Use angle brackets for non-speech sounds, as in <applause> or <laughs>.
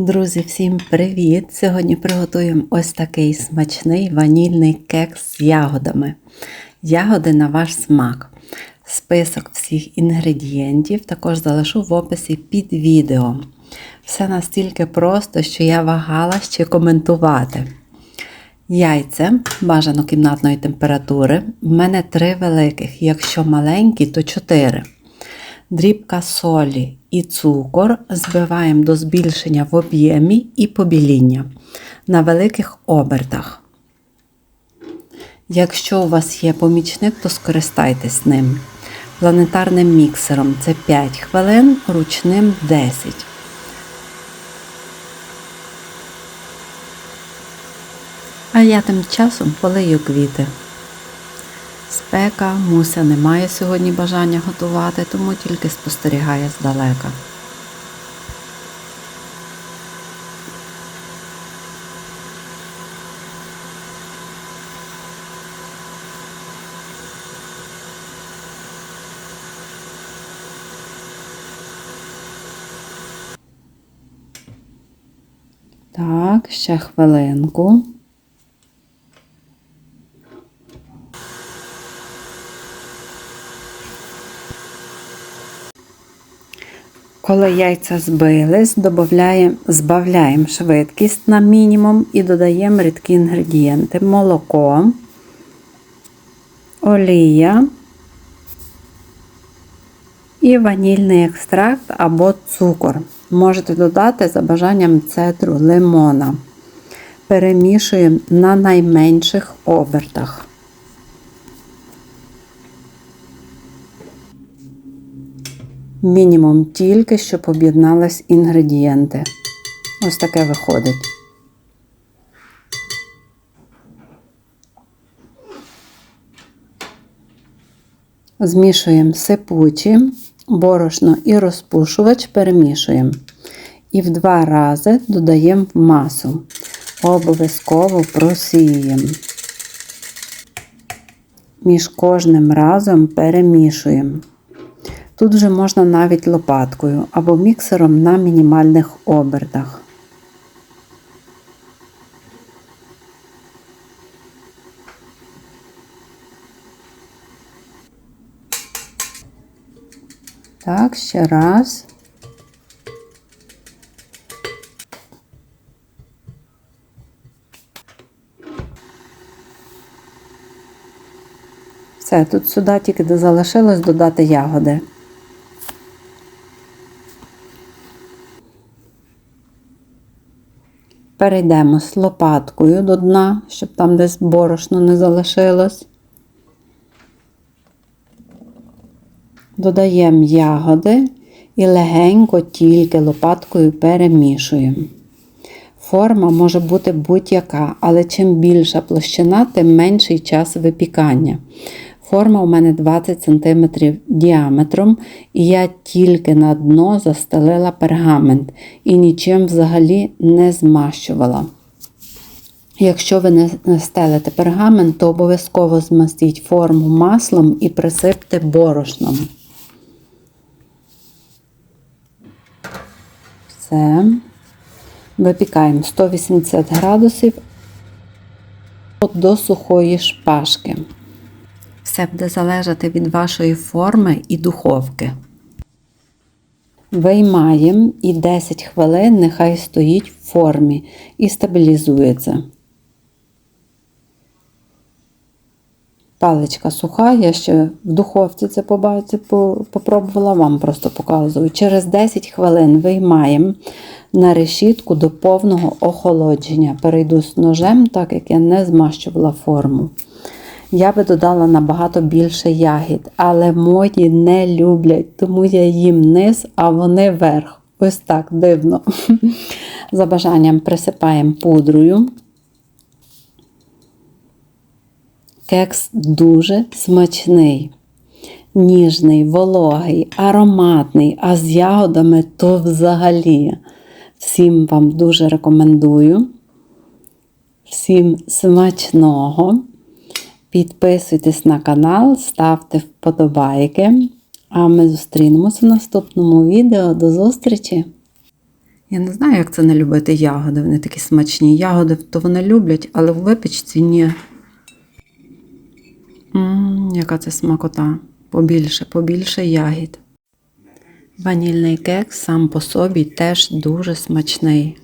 Друзі, всім привіт! Сьогодні приготуємо ось такий смачний ванільний кекс з ягодами. Ягоди на ваш смак. Список всіх інгредієнтів також залишу в описі під відео. Все настільки просто, що я вагалась чи коментувати. Яйця бажано кімнатної температури. В мене три великих, якщо маленькі, то чотири. Дрібка солі і цукор збиваємо до збільшення в об'ємі і побіління на великих обертах. Якщо у вас є помічник, то скористайтесь ним. Планетарним міксером це 5 хвилин, ручним 10. А я тим часом полию квіти. Спека, муся не має сьогодні бажання готувати, тому тільки спостерігає здалека. Так, ще хвилинку. Коли яйця збились, збавляємо швидкість на мінімум і додаємо рідкі інгредієнти: молоко, олія і ванільний екстракт або цукор. Можете додати за бажанням цедру лимона. Перемішуємо на найменших обертах. Мінімум тільки, щоб об'єднались інгредієнти. Ось таке виходить. Змішуємо сипучі, борошно і розпушувач перемішуємо. І в два рази додаємо масу. Обов'язково просіюємо. Між кожним разом перемішуємо. Тут вже можна навіть лопаткою або міксером на мінімальних обертах. Так, ще раз. Все, тут сюди тільки залишилось додати ягоди. Перейдемо з лопаткою до дна, щоб там десь борошно не залишилось. Додаємо ягоди і легенько тільки лопаткою перемішуємо. Форма може бути будь-яка, але чим більша площина, тим менший час випікання. Форма у мене 20 см діаметром, і я тільки на дно застелила пергамент і нічим взагалі не змащувала. Якщо ви не стелите пергамент, то обов'язково змастіть форму маслом і присипте борошном. Все. Випікаємо 180 градусів до сухої шпажки. Все буде залежати від вашої форми і духовки. Виймаємо і 10 хвилин нехай стоїть в формі і стабілізується. Паличка суха, я ще в духовці це побачив, попробувала, вам просто показую. Через 10 хвилин виймаємо на решітку до повного охолодження. Перейду з ножем, так як я не змащувала форму я би додала набагато більше ягід, але мої не люблять, тому я їм низ, а вони верх. Ось так дивно. <laughs> За бажанням присипаємо пудрою. Кекс дуже смачний, ніжний, вологий, ароматний, а з ягодами то взагалі. Всім вам дуже рекомендую. Всім смачного! Підписуйтесь на канал, ставте вподобайки. А ми зустрінемося в наступному відео. До зустрічі! Я не знаю, як це не любити ягоди. Вони такі смачні. Ягоди то вони люблять, але в випічці ні. Ммм, яка це смакота. Побільше, побільше ягід. Ванільний кекс сам по собі теж дуже смачний.